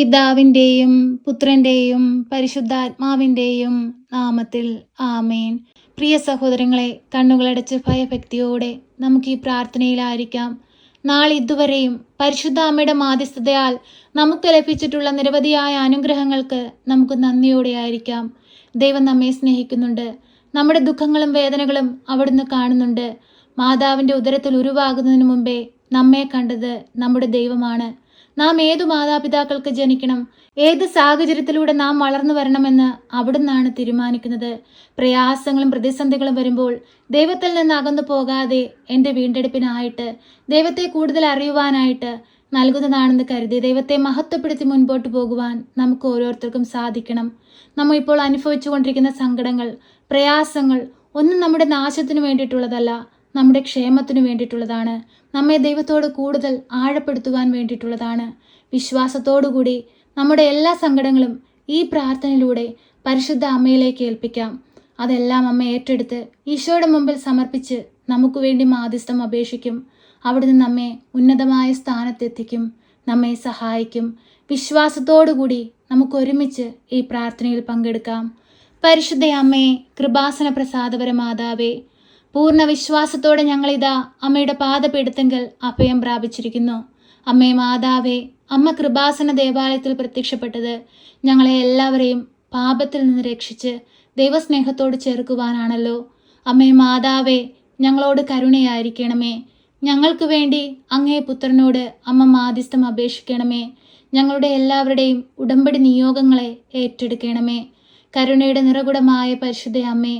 പിതാവിന്റെയും പുത്രന്റെയും പരിശുദ്ധാത്മാവിന്റെയും നാമത്തിൽ ആമേൻ. പ്രിയ സഹോദരങ്ങളെ കണ്ണുകളടച്ച് ഭയഭക്തിയോടെ നമുക്ക് ഈ പ്രാർത്ഥനയിലായിരിക്കാം. നാളെ ഇതുവരെയും പരിശുദ്ധ അമ്മയുടെ മാധ്യസ്ഥതയാൽ നമുക്ക് ലഭിച്ചിട്ടുള്ള നിരവധിയായ അനുഗ്രഹങ്ങൾക്ക് നമുക്ക് നന്ദിയോടെ ആയിരിക്കാം. ദൈവം നമ്മെ സ്നേഹിക്കുന്നുണ്ട്. നമ്മുടെ ദുഃഖങ്ങളും വേദനകളും അവിടുന്ന് കാണുന്നുണ്ട്. മാതാവിന്റെ ഉദരത്തിൽ ഉരുവാകുന്നതിന് മുമ്പേ നമ്മെ കണ്ടത് നമ്മുടെ ദൈവമാണ്. നാം ഏതു മാതാപിതാക്കൾക്ക് ജനിക്കണം? ഏത് സാഹചര്യത്തിലൂടെ നാം വളർന്നു വരണമെന്ന് അവിടുന്നാണ് തീരുമാനിക്കുന്നത്. പ്രയാസങ്ങളും പ്രതിസന്ധികളും വരുമ്പോൾ ദൈവത്തിൽ നിന്ന് അകന്നു പോകാതെ എന്റെ വീണ്ടെടുപ്പിനായിട്ട് ദൈവത്തെ കൂടുതൽ അറിയുവാനായിട്ട് നൽകുന്നതാണെന്ന് കരുതി ദൈവത്തെ മഹത്വപ്പെടുത്തി മുൻപോട്ട് പോകുവാൻ നമുക്ക് ഓരോരുത്തർക്കും സാധിക്കണം. നമ്മൾ ഇപ്പോൾ അനുഭവിച്ചുകൊണ്ടിരിക്കുന്ന സങ്കടങ്ങൾ പ്രയാസങ്ങൾ ഒന്നും നമ്മുടെ നാശത്തിനു വേണ്ടിയിട്ടുള്ളതല്ല. നമ്മുടെ ക്ഷേമത്തിന് വേണ്ടിയിട്ടുള്ളതാണ്. നമ്മെ ദൈവത്തോട് കൂടുതൽ ആഴപ്പെടുത്തുവാൻ വേണ്ടിയിട്ടുള്ളതാണ്. വിശ്വാസത്തോടുകൂടി നമ്മുടെ എല്ലാ സങ്കടങ്ങളും ഈ പ്രാർത്ഥനയിലൂടെ പരിശുദ്ധ അമ്മയിലേക്ക് ഏൽപ്പിക്കാം. അതെല്ലാം അമ്മ ഏറ്റെടുത്ത് ഈശോയുടെ മുമ്പിൽ സമർപ്പിച്ച് നമുക്ക് വേണ്ടി മാധ്യസ്ഥം അപേക്ഷിക്കും. അവിടുന്ന് നമ്മെ ഉന്നതമായ സ്ഥാനത്തെത്തിക്കും. നമ്മെ സഹായിക്കും. വിശ്വാസത്തോടുകൂടി നമുക്ക് ഒരുമിച്ച് ഈ പ്രാർത്ഥനയിൽ പങ്കെടുക്കാം. പരിശുദ്ധ അമ്മയെ കൃപാസന പ്രസാദപര മാതാവേ പൂർണ വിശ്വാസത്തോടെ ഞങ്ങളിതാ അമ്മയുടെ പാദപീഠത്തെങ്കിൽ അഭയം പ്രാപിച്ചിരിക്കുന്നു. അമ്മേ മാതാവേ അമ്മ കൃപാസന ദേവാലയത്തിൽ പ്രത്യക്ഷപ്പെട്ടത് ഞങ്ങളെ എല്ലാവരെയും പാപത്തിൽ നിന്ന് രക്ഷിച്ച് ദൈവസ്നേഹത്തോട് ചേർക്കുവാനാണല്ലോ. അമ്മേ മാതാവേ ഞങ്ങളോട് കരുണയായിരിക്കണമേ. ഞങ്ങൾക്ക് വേണ്ടി അങ്ങേ പുത്രനോട് അമ്മ മാധ്യസ്ഥം അപേക്ഷിക്കണമേ. ഞങ്ങളുടെ എല്ലാവരുടെയും ഉടമ്പടി നിയോഗങ്ങളെ ഏറ്റെടുക്കണമേ. കരുണയുടെ നിറകുടമായ പരിശുദ്ധ അമ്മേ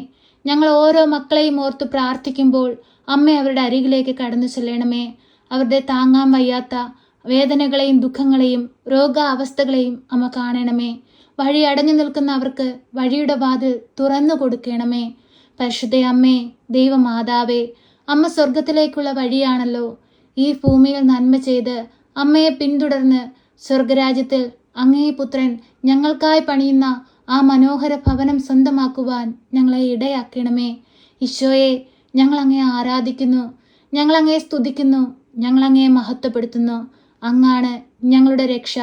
ഞങ്ങൾ ഓരോ മക്കളെയും ഓർത്ത് പ്രാർത്ഥിക്കുമ്പോൾ അമ്മ അവരുടെ അരികിലേക്ക് കടന്നു ചെല്ലണമേ. അവരുടെ താങ്ങാൻ വയ്യാത്ത വേദനകളെയും ദുഃഖങ്ങളെയും രോഗാവസ്ഥകളെയും അമ്മ കാണണമേ. വഴി അടഞ്ഞു നിൽക്കുന്ന അവർക്ക് വഴിയുടെ വാതിൽ തുറന്നു കൊടുക്കണമേ. പരിശുദ്ധ അമ്മേ ദൈവമാതാവേ അമ്മ സ്വർഗത്തിലേക്കുള്ള വഴിയാണല്ലോ. ഈ ഭൂമിയിൽ നന്മ ചെയ്ത് അമ്മയെ പിന്തുടർന്ന് സ്വർഗരാജ്യത്തിൽ അങ്ങേ പുത്രൻ ഞങ്ങൾക്കായി പണിയുന്ന ആ മനോഹര ഭവനം സ്വന്തമാക്കുവാൻ ഞങ്ങളെ ഇടയാക്കണമേ. ഈശോയെ ഞങ്ങളങ്ങേ ആരാധിക്കുന്നു ഞങ്ങളങ്ങേ സ്തുതിക്കുന്നു ഞങ്ങളങ്ങേ മഹത്വപ്പെടുത്തുന്നു. അങ്ങാണ് ഞങ്ങളുടെ രക്ഷ.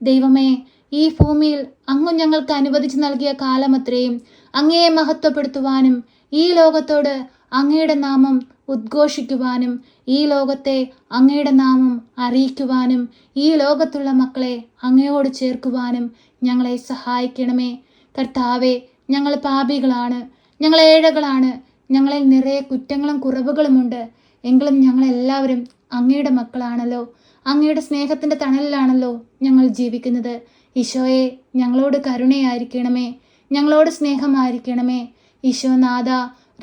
ദൈവമേ ഈ ഭൂമിയിൽ അങ്ങ് ഞങ്ങൾക്ക് അനുവദിച്ചു നൽകിയ കാലമത്രയും അങ്ങയെ മഹത്വപ്പെടുത്തുവാനും ഈ ലോകത്തോട് അങ്ങയുടെ നാമം ഉദ്ഘോഷിക്കുവാനും ഈ ലോകത്തെ അങ്ങയുടെ നാമം അറിയിക്കുവാനും ഈ ലോകത്തുള്ള മക്കളെ അങ്ങയോട് ചേർക്കുവാനും ഞങ്ങളെ സഹായിക്കണമേ. കർത്താവെ ഞങ്ങൾ പാപികളാണ് ഞങ്ങൾ ഏഴകളാണ് ഞങ്ങളിൽ നിറയെ കുറ്റങ്ങളും കുറവുകളുമുണ്ട്. എങ്കിലും ഞങ്ങളെല്ലാവരും അങ്ങയുടെ മക്കളാണല്ലോ. അങ്ങയുടെ സ്നേഹത്തിന്റെ തണലിലാണല്ലോ ഞങ്ങൾ ജീവിക്കുന്നത്. ഈശോയെ ഞങ്ങളോട് കരുണയായിരിക്കണമേ ഞങ്ങളോട് സ്നേഹമായിരിക്കണമേ. ഈശോനാഥ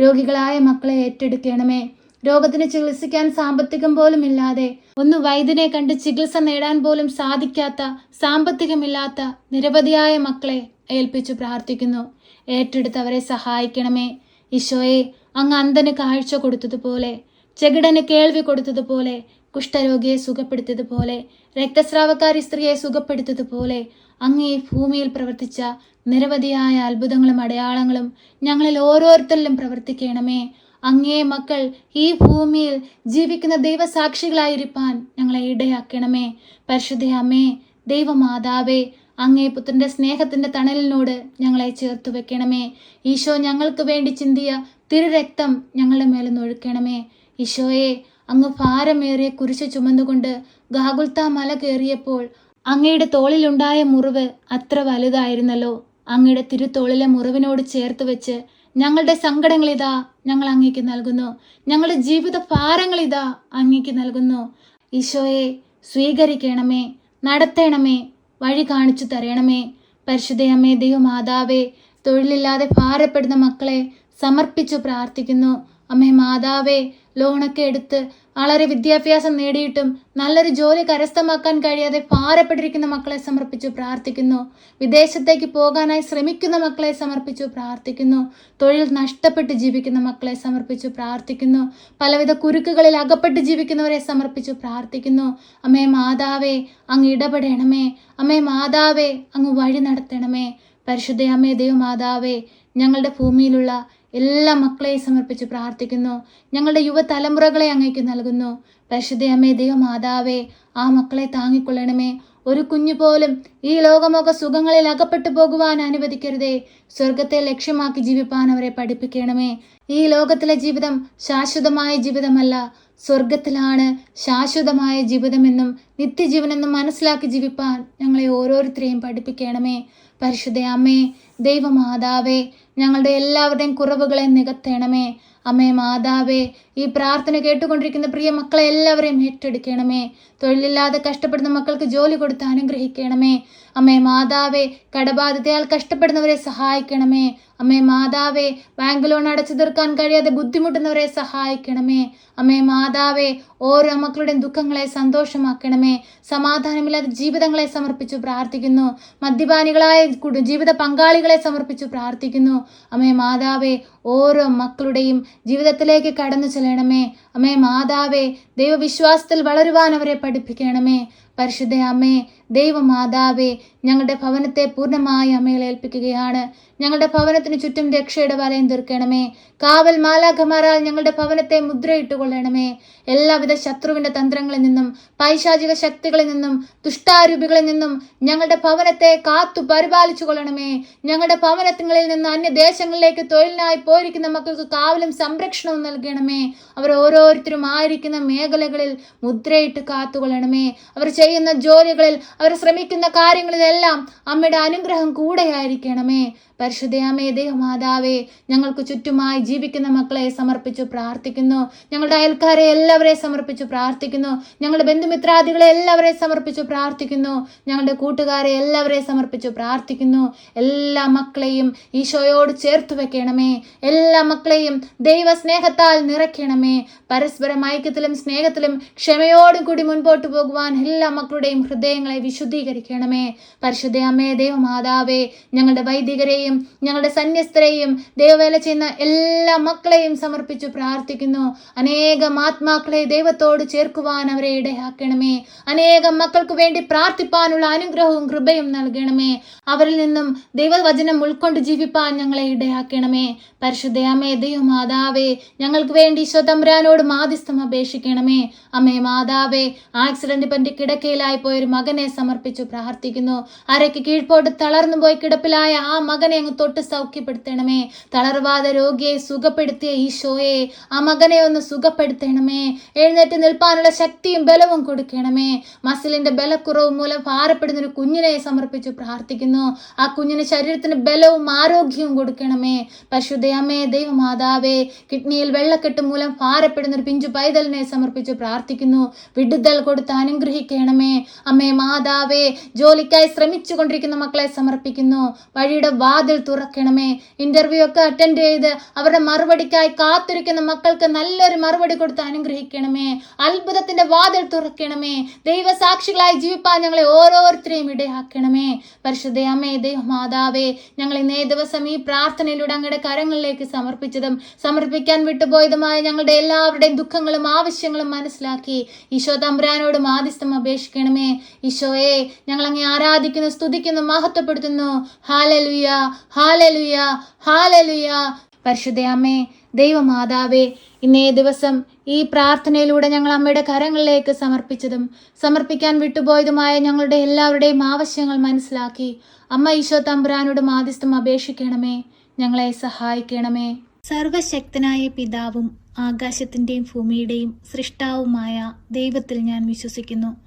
രോഗികളായ മക്കളെ ഏറ്റെടുക്കണമേ. രോഗത്തിന് ചികിത്സിക്കാൻ സാമ്പത്തികം പോലും ഇല്ലാതെ ഒന്ന് വൈദ്യനെ കണ്ട് ചികിത്സ നേടാൻ പോലും സാധിക്കാത്ത സാമ്പത്തികമില്ലാത്ത നിരവധിയായ മക്കളെ ഏൽപ്പിച്ചു പ്രാർത്ഥിക്കുന്നു. ഏറ്റെടുത്തവരെ സഹായിക്കണമേ. ഈശോയെ അങ്ങ് അന്ധന് കാഴ്ച കൊടുത്തതുപോലെ ചെകിടന് കേൾവി കൊടുത്തതുപോലെ കുഷ്ഠരോഗിയെ സുഖപ്പെടുത്തിയതുപോലെ രക്തസ്രാവക്കാരി സ്ത്രീയെ സുഖപ്പെടുത്തിയതുപോലെ അങ്ങ് ഈ ഭൂമിയിൽ പ്രവർത്തിച്ച നിരവധിയായ അത്ഭുതങ്ങളും അടയാളങ്ങളും ഞങ്ങളിൽ ഓരോരുത്തരിലും പ്രവർത്തിക്കണമേ. അങ്ങേ മക്കൾ ഈ ഭൂമിയിൽ ജീവിക്കുന്ന ദൈവസാക്ഷികളായിരിക്കാൻ ഞങ്ങളെ ഇടയാക്കണമേ. പരിശുദ്ധ അമ്മേ ദൈവമാതാവേ അങ്ങേ പുത്രന്റെ സ്നേഹത്തിന്റെ തണലിനോട് ഞങ്ങളെ ചേർത്ത് വെക്കണമേ. ഈശോ ഞങ്ങൾക്ക് വേണ്ടി ചിന്തിയ തിരുരക്തം ഞങ്ങളുടെ മേലെ ഒഴുക്കണമേ. ഈശോയെ അങ്ങ് ഭാരമേറിയ കുരിശ് ചുമന്നുകൊണ്ട് ഗാഗുൽത്ത മല കയറിയപ്പോൾ അങ്ങയുടെ തോളിലുണ്ടായ മുറിവ് അത്ര വലുതായിരുന്നല്ലോ. അങ്ങയുടെ തിരുത്തോളിലെ മുറിവിനോട് ചേർത്ത് വെച്ച് ഞങ്ങളുടെ സങ്കടങ്ങൾ ഇതാ ഞങ്ങൾ അങ്ങേക്ക് നൽകുന്നു. ഞങ്ങളുടെ ജീവിത ഭാരങ്ങൾ ഇതാ അങ്ങേക്ക് നൽകുന്നു. ഈശോയെ സ്വീകരിക്കണമേ നടത്തണമേ വഴി കാണിച്ചു തരണമേ. പരിശുദ്ധയമ്മേ ദൈവമാതാവേ തൊഴിലില്ലാതെ ഭാരപ്പെടുന്ന മക്കളെ സമർപ്പിച്ചു പ്രാർത്ഥിക്കുന്നു. അമ്മേ മാതാവേ ലോണൊക്കെ എടുത്ത് വളരെ വിദ്യാഭ്യാസം നേടിയിട്ടും നല്ലൊരു ജോലി കരസ്ഥമാക്കാൻ കഴിയാതെ ഭാരപ്പെട്ടിരിക്കുന്ന മക്കളെ സമർപ്പിച്ചു പ്രാർത്ഥിക്കുന്നു. വിദേശത്തേക്ക് പോകാനായി ശ്രമിക്കുന്ന മക്കളെ സമർപ്പിച്ചു പ്രാർത്ഥിക്കുന്നു. തൊഴിൽ നഷ്ടപ്പെട്ട് ജീവിക്കുന്ന മക്കളെ സമർപ്പിച്ചു പ്രാർത്ഥിക്കുന്നു. പലവിധ കുരുക്കുകളിൽ അകപ്പെട്ട് ജീവിക്കുന്നവരെ സമർപ്പിച്ചു പ്രാർത്ഥിക്കുന്നു. അമ്മേ മാതാവേ അങ്ങ് ഇടപെടണമേ. അമ്മേ മാതാവേ അങ്ങ് വഴി നടത്തണമേ. പരിശുദ്ധ അമ്മേ ദൈവമാതാവേ ഞങ്ങളുടെ ഭൂമിയിലുള്ള എല്ലാ മക്കളെയും സമർപ്പിച്ച് പ്രാർത്ഥിക്കുന്നു. ഞങ്ങളുടെ യുവതലമുറകളെ അങ്ങേക്ക് നൽകുന്നു. പരിശുദ്ധയമ്മേ ദൈവമാതാവേ ആ മക്കളെ താങ്ങിക്കൊള്ളണമേ. ഒരു കുഞ്ഞു പോലും ഈ ലോകമൊക്കെ സുഖങ്ങളിൽ അകപ്പെട്ടു പോകുവാൻ അനുവദിക്കരുതേ. സ്വർഗത്തെ ലക്ഷ്യമാക്കി ജീവിപ്പാൻ അവരെ പഠിപ്പിക്കണമേ. ഈ ലോകത്തിലെ ജീവിതം ശാശ്വതമായ ജീവിതമല്ല. സ്വർഗത്തിലാണ് ശാശ്വതമായ ജീവിതമെന്നും നിത്യജീവനെന്നും മനസ്സിലാക്കി ജീവിപ്പാൻ ഞങ്ങളെ ഓരോരുത്തരെയും പഠിപ്പിക്കണമേ. പരിശുദ്ധ അമ്മേ ദൈവമാതാവേ ഞങ്ങളുടെ എല്ലാവരുടെയും കുറവുകളെ നികത്തണമേ. അമ്മേ മാതാവേ ഈ പ്രാർത്ഥന കേട്ടുകൊണ്ടിരിക്കുന്ന പ്രിയ മക്കളെ എല്ലാവരെയും ഏറ്റെടുക്കണമേ. തൊഴിലില്ലാതെ കഷ്ടപ്പെടുന്ന മക്കൾക്ക് ജോലി കൊടുത്ത് അനുഗ്രഹിക്കണമേ. അമ്മേ മാതാവേ കടബാധിതയാൽ കഷ്ടപ്പെടുന്നവരെ സഹായിക്കണമേ. അമ്മേ മാതാവേ ബാങ്ക് ലോൺ അടച്ചു തീർക്കാൻ കഴിയാതെ ബുദ്ധിമുട്ടുന്നവരെ സഹായിക്കണമേ. അമ്മേ മാതാവേ ഓരോ മക്കളുടെയും ദുഃഖങ്ങളെ സന്തോഷമാക്കണമേ. സമാധാനമില്ലാത്ത ജീവിതങ്ങളെ സമർപ്പിച്ചു പ്രാർത്ഥിക്കുന്നു. മദ്യപാനികളായ ജീവിത പങ്കാളികളെ സമർപ്പിച്ചു പ്രാർത്ഥിക്കുന്നു. അമ്മേ മാതാവേ ഓരോ മക്കളുടെയും ജീവിതത്തിലേക്ക് കടന്നു ചെല്ലണമേ അമ്മേ മാതാവേ ദൈവവിശ്വാസത്തിൽ വളരുവാൻ അവരെ പഠിപ്പിക്കണമേ. പരിശുദ്ധ അമ്മേ ദൈവമാതാവേ ഞങ്ങളുടെ ഭവനത്തെ പൂർണമായി അമ്മയിൽ ഏൽപ്പിക്കുകയാണ്. ഞങ്ങളുടെ ഭവനത്തിന് ചുറ്റും രക്ഷയുടെ വലയം തീർക്കണമേ. കാവൽ മാലാഖമാരാൽ ഞങ്ങളുടെ ഭവനത്തെ മുദ്രയിട്ട് കൊള്ളണമേ എല്ലാവിധ ശത്രുവിന്റെ തന്ത്രങ്ങളിൽ നിന്നും പൈശാചിക ശക്തികളിൽ നിന്നും ദുഷ്ടാരൂപികളിൽ നിന്നും ഞങ്ങളുടെ ഭവനത്തെ കാത്തു പരിപാലിച്ചു കൊള്ളണമേ ഞങ്ങളുടെ ഭവനങ്ങളിൽ നിന്ന് അന്യദേശങ്ങളിലേക്ക് തൊഴിലിനായി പോയിരിക്കുന്ന മക്കൾക്ക് കാവലും സംരക്ഷണവും നൽകണമേ. അവർ ഓരോരുത്തരും ആയിരിക്കുന്ന മേഖലകളിൽ മുദ്രയിട്ട് കാത്തുകൊള്ളണമേ. അവർ ചെയ്യുന്ന ജോലികളിൽ അവർ ശ്രമിക്കുന്ന കാര്യങ്ങളിലെല്ലാം അമ്മയുടെ അനുഗ്രഹം കൂടെയായിരിക്കണമേ. പരിശുദ്ധയാമേ ദേവമാതാവേ ഞങ്ങൾക്ക് ചുറ്റുമായി ജീവിക്കുന്ന മക്കളെ സമർപ്പിച്ചു പ്രാർത്ഥിക്കുന്നു. ഞങ്ങളുടെ അയൽക്കാരെ എല്ലാവരെയും സമർപ്പിച്ചു പ്രാർത്ഥിക്കുന്നു. ഞങ്ങളുടെ ബന്ധുമിത്രാദികളെ എല്ലാവരെയും സമർപ്പിച്ചു പ്രാർത്ഥിക്കുന്നു. ഞങ്ങളുടെ കൂട്ടുകാരെ എല്ലാവരെയും സമർപ്പിച്ചു പ്രാർത്ഥിക്കുന്നു. എല്ലാ മക്കളെയും ഈശോയോട് ചേർത്ത് വെക്കണമേ. എല്ലാ മക്കളെയും ദൈവ സ്നേഹത്താൽ നിറയ്ക്കണമേ. പരസ്പരം ഐക്യത്തിലും സ്നേഹത്തിലും ക്ഷമയോടും കൂടി മുൻപോട്ട് പോകുവാൻ എല്ലാ മക്കളുടെയും ഹൃദയങ്ങളെ വിശുദ്ധീകരിക്കണമേ. പരിശുദ്ധ അമ്മേ ദൈവമാതാവേ ഞങ്ങളുടെ വൈദികരെയും ഞങ്ങളുടെ സന്യസ്തരെയും ദൈവവേല ചെയ്യുന്ന എല്ലാ മക്കളെയും സമർപ്പിച്ചു പ്രാർത്ഥിക്കുന്നു. അനേകം ആത്മാക്കളെ ദൈവത്തോട് ചേർക്കുവാൻ അവരെ ഇടയാക്കണമേ. അനേകം മക്കൾക്ക് വേണ്ടി പ്രാർത്ഥിപ്പാനുള്ള അനുഗ്രഹവും കൃപയും നൽകണമേ. അവരിൽ നിന്നും ദൈവവചനം ഉൾക്കൊണ്ട് ജീവിപ്പാൻ ഞങ്ങളെ ഇടയാക്കണമേ. പരിശുദ്ധ അമ്മേ ദൈവമാതാവേ ഞങ്ങൾക്ക് വേണ്ടി സ്വതംബ്രാനോട് മാധ്യസ്ഥം അപേക്ഷിക്കണമേ. അമ്മേ മാതാവേ ആക്സിഡന്റ് പറ്റി കിടക്കയിലായി പോയൊരു മകനെ സമർപ്പിച്ചു പ്രാർത്ഥിക്കുന്നു. അരയ്ക്ക് കീഴ്പോട്ട് തളർന്നു പോയി കിടപ്പിലായ ആ മകനെ അങ്ങ് തൊട്ട് സൗഖ്യപ്പെടുത്തണമേ. തളർവാദ രോഗിയെ സുഖപ്പെടുത്തിയ ഈശോയെ ആ മകനെ ഒന്ന് സുഖപ്പെടുത്തണമേ. എഴുന്നേറ്റ് നിൽപ്പാനുള്ള ശക്തിയും ബലവും കൊടുക്കണമേ. മസിലിന്റെ ബലക്കുറവ് മൂലം ഭാരപ്പെടുന്ന ഒരു കുഞ്ഞിനെ സമർപ്പിച്ചു പ്രാർത്ഥിക്കുന്നു. ആ കുഞ്ഞിന് ശരീരത്തിന് ബലവും ആരോഗ്യവും കൊടുക്കണമേ. പശുദയമേ ദൈവമാതാവേ കിഡ്നിയിൽ വെള്ളക്കെട്ട് മൂലം ഭാരപ്പെടുന്ന ഒരു പിഞ്ചു പൈതലിനെ സമർപ്പിച്ചു പ്രാർത്ഥിക്കുന്നു. വിടുതൽ കൊടുത്ത് അനുഗ്രഹിക്കണമേ. അമ്മേ മാതാവേ ജോലിക്കായി ശ്രമിച്ചു കൊണ്ടിരിക്കുന്ന മക്കളെ സമർപ്പിക്കുന്നു. വഴിയുടെ വാതിൽ തുറക്കണമേ. ഇന്റർവ്യൂ ഒക്കെ അറ്റൻഡ് ചെയ്ത് അവരുടെ മറുപടിക്കായി കാത്തിരിക്കുന്ന മക്കൾക്ക് നല്ലൊരു മറുപടി കൊടുത്ത് അനുഗ്രഹിക്കണമേ. അത്ഭുതത്തിന്റെ വാതിൽ തുറക്കണമേ. ദൈവസാക്ഷികളായി ജീവിപ്പാൻ ഞങ്ങളെ ഓരോരുത്തരെയും ഇടയാക്കണമേ. പരിശുദ്ധ അമ്മേ ദൈവമാതാവേ ഞങ്ങൾ ഇന്നേ ദിവസം ഈ പ്രാർത്ഥനയിലൂടെ അങ്ങയുടെ കരങ്ങളിലേക്ക് സമർപ്പിച്ചതും സമർപ്പിക്കാൻ വിട്ടുപോയതുമായ ഞങ്ങളുടെ എല്ലാവരുടെയും ദുഃഖങ്ങളും ആവശ്യങ്ങളും മനസ്സിലാക്കി. ഈശോ തമ്പുരാനോട് മാധ്യസ്ഥം അപേക്ഷിക്കണമേ ഈശോയെ ഞങ്ങൾ അങ്ങേ ആരാധിക്കുന്നു സ്തുതിക്കുന്നു മഹത്വപ്പെടുത്തുന്നു. ഹാലലുയ ഹാലലുയ ഹാലലുയ. പരിശുദ്ധ അമ്മേ ദൈവമാതാവേ ഇന്നേ ദിവസം ഈ പ്രാർത്ഥനയിലൂടെ ഞങ്ങൾ അമ്മയുടെ കരങ്ങളിലേക്ക് സമർപ്പിച്ചതും സമർപ്പിക്കാൻ വിട്ടുപോയതുമായ ഞങ്ങളുടെ എല്ലാവരുടെയും ആവശ്യങ്ങൾ മനസ്സിലാക്കി. അമ്മ ഈശോ തമ്പുരാനോട് മാധ്യസ്ഥം അപേക്ഷിക്കണമേ. ഞങ്ങളെ സഹായിക്കണമേ. സർവശക്തനായ പിതാവും ആകാശത്തിന്റെയും ഭൂമിയുടെയും സൃഷ്ടാവുമായ ദൈവത്തിൽ ഞാൻ വിശ്വസിക്കുന്നു.